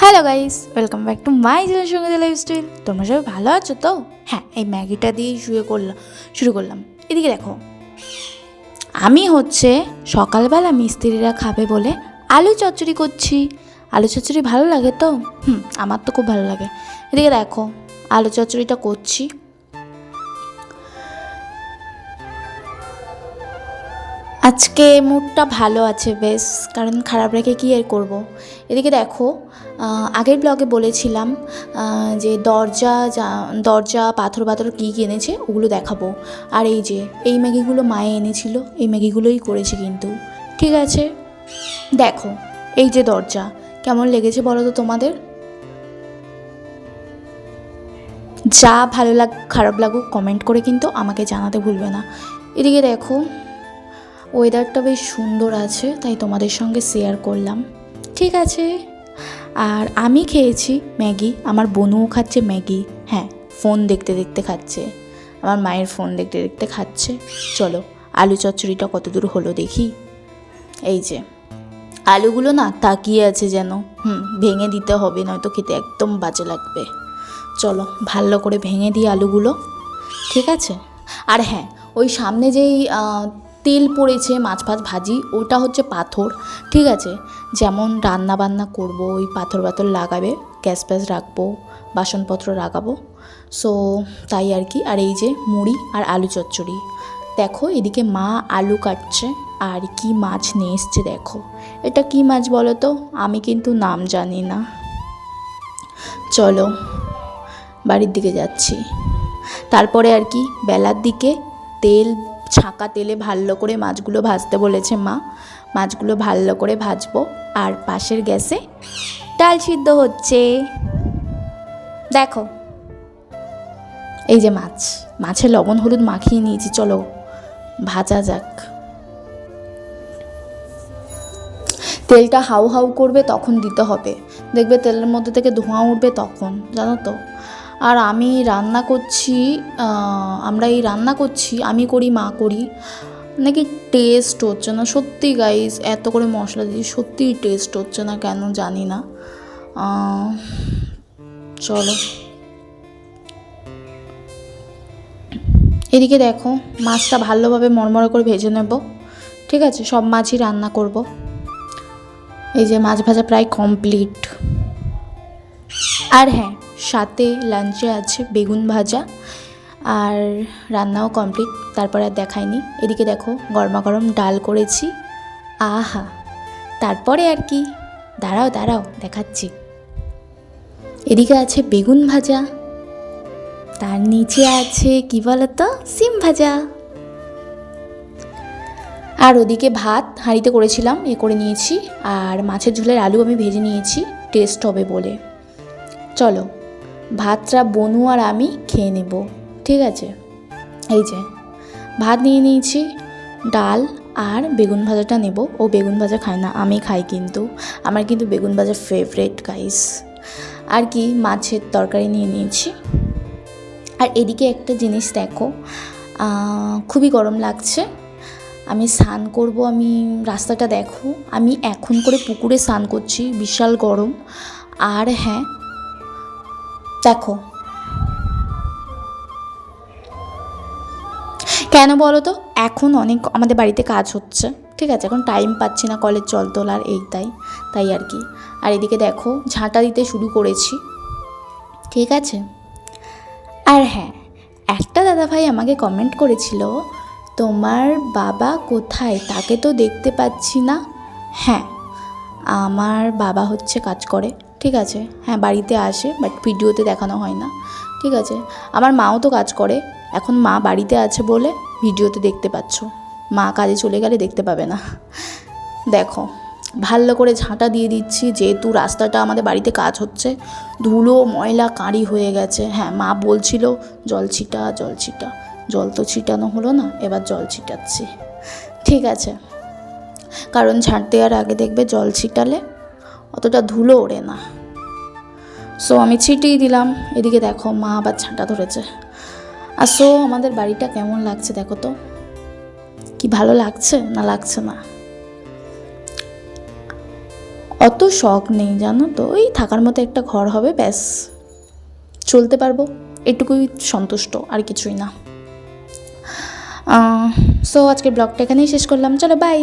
Hello guys welcome back to my channel সঙ্গে lifestyle তোমরা সবাই ভালো আছো তো? হ্যাঁ এই ম্যাগিটা দিয়েই শুয়ে করলাম শুরু করলাম। এদিকে দেখো। আমি হচ্ছে সকালবেলা মিস্ত্রিরা খাবে বলে আলু চচ্চড়ি করছি। আলু চচ্চড়ি ভালো লাগে তো? হুম, আমার তো খুব ভালো লাগে। এদিকে দেখো, আলু চচ্চড়িটা করছি। আজকে মুডটা ভালো আছে বেশ, কারণ খারাপ রেখে কী আর করব? এদিকে দেখো আগের ব্লগে বলেছিলাম যে দরজা যা- দরজা, পাথর পাথর কী কিনেছে ওগুলো দেখাবো। আর এই যে, এই ম্যাগিগুলো মায়ে এনেছিল, এই ম্যাগিগুলোই করেছি কিন্তু। ঠিক আছে? দেখো, এই যে দরজা, কেমন লেগেছে বলো তো তোমাদের? যা ভালো লাগ, খারাপ লাগুক কমেন্ট করে কিন্তু আমাকে জানাতে ভুলবে না। এদিকে দেখো ওয়েদারটা বেশ সুন্দর আছে, তাই তোমাদের সঙ্গে শেয়ার করলাম। ঠিক আছে। আর আমি খেয়েছি ম্যাগি, আমার বোনও খাচ্ছে ম্যাগি। হ্যাঁ ফোন দেখতে দেখতে খাচ্ছে। আমার মায়ের ফোন দেখতে দেখতে খাচ্ছে। চলো, আলু চচ্চড়িটা কত দূর হলো দেখি। এই যে, আলুগুলো না তাকিয়ে আছে যেন। হুম, ভেঙে দিতে হবে, নয়তো খেতে একদম বাজে লাগবে। চলো, ভালো করে ভেঙে দিই আলুগুলো। ঠিক আছে? আর হ্যাঁ ওই সামনে যেই তেল পড়েছে, মাছ ফাছ ভাজি, ওটা হচ্ছে পাথর, ঠিক আছে? যেমন রান্না বান্না করব, ওই পাথর পাথর লাগাবে, গ্যাস ফ্যাস রাখব, বাসনপত্র লাগাবো সো তাই আর কি। আর এই যে মুড়ি আর আলু চচ্চড়ি, দেখো এদিকে মা আলু কাটছে, আর কি মাছ নিয়ে এসছে দেখো। এটা কি মাছ বলো তো? আমি কিন্তু নাম জানি না। চলো, বাড়ির দিকে যাচ্ছি। তারপরে আর কি, বেলার দিকে তেল ছাঁকা তেলে ভালো করে মাছগুলো ভাজতে বলেছে মা। মাছগুলো ভালো করে ভাজবো। আর পাশের গ্যাসে ডাল সিদ্ধ হচ্ছে। দেখো। এই যে মাছ। মাছে লবণ, হলুদ মাখিয়ে নিয়েছি। চলো, ভাজা যাক। তেলটা হাউ হাউ করবে, তখন দিতে হবে। দেখবে তেলের মধ্যে থেকে ধোঁয়া উঠবে তখন, জানো তো? আর আমি রান্না করছি আমরা এই রান্না করছি, আমি করি, মা করি। নাকি টেস্ট হচ্ছে না। সত্যি গাইস এত করে মশলা দিয়ে সত্যিই টেস্ট হচ্ছে না কেন জানি না। চলো। এদিকে দেখো, মাছটা ভালোভাবে মরমরে করে ভেজে নেব। ঠিক আছে, সব মাছই রান্না করব। এই যে মাছ ভাজা প্রায় কমপ্লিট আর হ্যাঁ সাথে লাঞ্চে আছে বেগুন ভাজা আর রান্নাও কমপ্লিট তারপরে আর দেখায়নি এদিকে দেখো, গরমা গরম ডাল করেছি। আহা, তারপরে আর কি? দাঁড়াও দাঁড়াও, দেখাচ্ছি। এদিকে আছে বেগুন ভাজা। তার নিচে আছে, কি বলতো? সিম ভাজা। আর ওদিকে ভাত, হাঁড়িতে করেছিলাম, এ করে নিয়েছি। আর মাছের ঝোলের আলু আমি ভেজে নিয়েছি টেস্ট হবে বলে। চলো। ভাতটা বনু আর আমি খেয়ে নেব, ঠিক আছে? এই যে, ভাত নিয়ে নিয়েছি, ডাল আর বেগুন ভাজাটা নেব। ও বেগুন ভাজা খায় না, আমি খাই কিন্তু। আমার কিন্তু বেগুন ভাজা ফেভারেট গাইস আর কি, মাছের তরকারি নিয়ে নিয়েছি। আর এদিকে একটা জিনিস দেখো খুবই গরম লাগছে। আমি স্নান করব, আমি, রাস্তাটা দেখো। আমি এখন করে পুকুরে স্নান করছি, বিশাল গরম। আর হ্যাঁ দেখো। কেন বলো তো এখন অনেক আমাদের বাড়িতে কাজ হচ্ছে, ঠিক আছে? এখন টাইম পাচ্ছি না কলের জল তোলার, এই তাই তাই আর কি। আর এদিকে দেখো, ঝাঁটা দিতে শুরু করেছি, ঠিক আছে? আর হ্যাঁ একটা দাদাভাই আমাকে কমেন্ট করেছিল, তোমার বাবা কোথায়? তাকে তো দেখতে পাচ্ছি না। হ্যাঁ আমার বাবা হচ্ছে কাজ করে। ঠিক আছে। হ্যাঁ বাড়িতে আসে বাট ভিডিওতে দেখানো হয় না। ঠিক আছে। আমার মাও তো কাজ করে। এখন মা বাড়িতে আছে বলে ভিডিওতে দেখতে পাচ্ছ। মা কাজে চলে গেলে দেখতে পাবে না। দেখো, ভালো করে ঝাঁটা দিয়ে দিচ্ছি, যেহেতু রাস্তাটা আমাদের বাড়িতে কাজ হচ্ছে। ধুলো, ময়লা, কাঁড়ি হয়ে গেছে। হ্যাঁ মা বলছিল, জল ছিটা জল ছিটা। জল তো ছিটানো হলো না, এবার জল ছিটাচ্ছি। ঠিক আছে। কারণ ঝাঁট দেওয়ার আগে দেখবে জল ছিটালে অতটা ধুলো ওড়ে না। সো আমি ছিটিয়ে দিলাম। এদিকে দেখো মা আবার ঝাঁটা ধরেছে। আর সো আমাদের বাড়িটা কেমন লাগছে দেখো তো? কি ভালো লাগছে না লাগছে না? অত শখ নেই, জানো তো? ওই থাকার মতো একটা ঘর হবে, ব্যাস। চলতে পারব। এটুকুই সন্তুষ্ট, আর কিছুই না। সো আজকের ব্লগটা এখানেই শেষ করলাম। চলো বাই